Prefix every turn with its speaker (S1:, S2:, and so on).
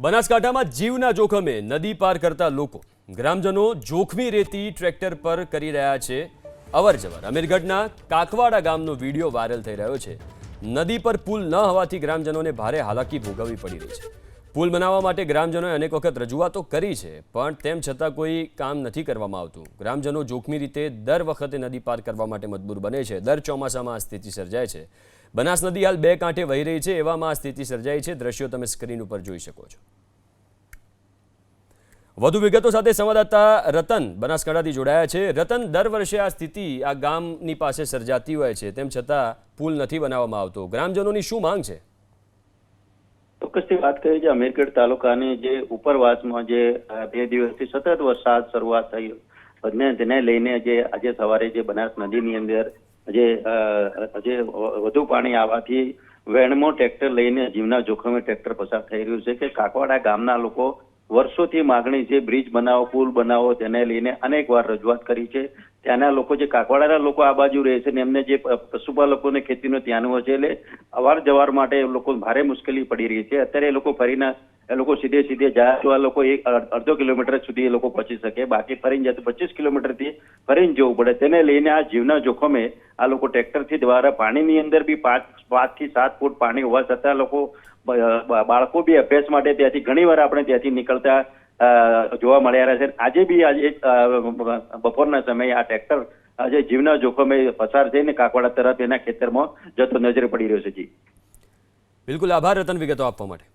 S1: બનાસકાંઠામાં જીવના જોખમે નદી પાર કરતા લોકો ગ્રામજનો જોખમી રેતી ટ્રેક્ટર પર કરી રહ્યા છે. અવરજવર. અમીરગઢના કાકવાડા ગામનો વીડિયો વાયરલ થઈ રહ્યો છે. નદી પર પુલ ન હોવાથી ગ્રામજનોને ભારે હાલાકી ભોગવવી પડી રહી છે. પુલ બનાવવા માટે ગ્રામજનોએ અનેક વખત રજૂઆતો કરી છે, પણ તેમ છતાં કોઈ કામ નથી કરવામાં આવતું. ગ્રામજનો જોખમી રીતે દર વખતે નદી પાર કરવા માટે મજબૂર બને છે. દર ચોમાસામાં આ સ્થિતિ સર્જાય છે. બનાસ નદી હાલ બે કાંઠે વહી રહી છે, એવામાં આ સ્થિતિ સર્જાઈ છે. દ્રશ્યો તમે સ્ક્રીન ઉપર જોઈ શકો છો. વધુ વિગતો સાથે સંવાદદાતા રતન બનાસકાંઠાથી જોડાયા છે. રતન, દર વર્ષે આ સ્થિતિ આ ગામની પાસે સર્જાતી હોય છે, તેમ છતાં પુલ નથી બનાવવામાં આવતો. ગ્રામજનોની શું માંગ છે?
S2: ચોક્કસથી વાત કરીએ જે અમીરગઢ તાલુકાની જે ઉપરવાસમાં જે બે દિવસથી સતત વરસાદ શરૂઆત થઈ અને તેને લઈને જે આજે સવારે જે બનાસ નદીની અંદર જે જે વધુ પાણી આવવાથી વેણમો ટ્રેક્ટર લઈને જીવના જોખમે ટ્રેક્ટર પસાર થઈ રહ્યું છે કે કાકવાડા ગામના લોકો વર્ષોથી માગણી છે, બ્રિજ બનાવો, પુલ બનાવો, તેને લઈને અનેક વાર રજૂઆત કરી છે. ત્યાંના લોકો જે કાકવાડાના લોકો આ બાજુ રહે છે ને એમને જે પશુપાલકોને ખેતીનો ત્યાંનું હોય છે એટલે અવાર જવાર માટે લોકો ભારે મુશ્કેલી પડી રહી છે. અત્યારે એ લોકો ફરીના, એ લોકો સીધે સીધે આ લોકો એક અડધો કિલોમીટર સુધી એ લોકો પહોંચી શકે. બાકી ફરીને જાય તો પચીસ કિલોમીટરથી ફરીને જવું પડે. તેને લઈને આ જીવના જોખમે આ લોકો ટ્રેક્ટરથી દ્વારા પાણીની અંદર બી પાંચ પાંચથી સાત ફૂટ પાણી હોવા છતાં લોકો બાળકો બી અભ્યાસ માટે ત્યાંથી ઘણી વાર આપણે ત્યાંથી નીકળતા જોવા મળ્યા રહ્યા છે. આજે બી આજે બપોરના સમયે આ ટ્રેક્ટર આજે જીવના જોખમે પસાર થઈને કાકવાડા તરફ એના ખેતરમાં જતો નજરે પડી રહ્યો છે. જી.
S1: બિલકુલ આભાર રતન વિગતો આપવા માટે.